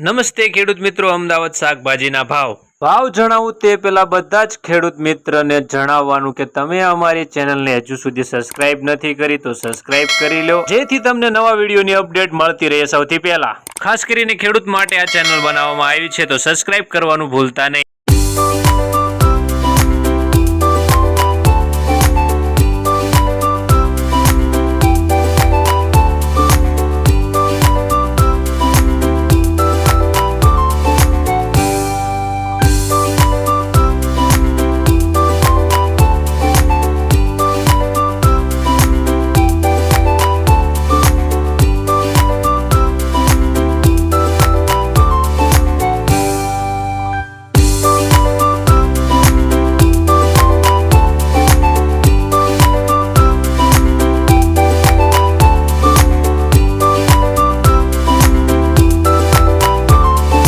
નમસ્તે ખેડૂત મિત્રો અમદાવાદ શાકભાજીના ભાવ. ભાવ જણાવું તે પેલા બધા જ ખેડૂત મિત્રને જણાવવાનું કે તમે અમારી ચેનલને હજુ સુધી સબસ્ક્રાઇબ નથી કરી તો સબસ્ક્રાઇબ કરી લો. જેથી તમને નવા વિડીયોની અપડેટ મળતી રહે સૌથી પહેલા. ખાસ કરીને ખેડૂત માટે આ ચેનલ બનાવવામાં આવી છે તો સબસ્ક્રાઇબ કરવાનું ભૂલતા નહીં.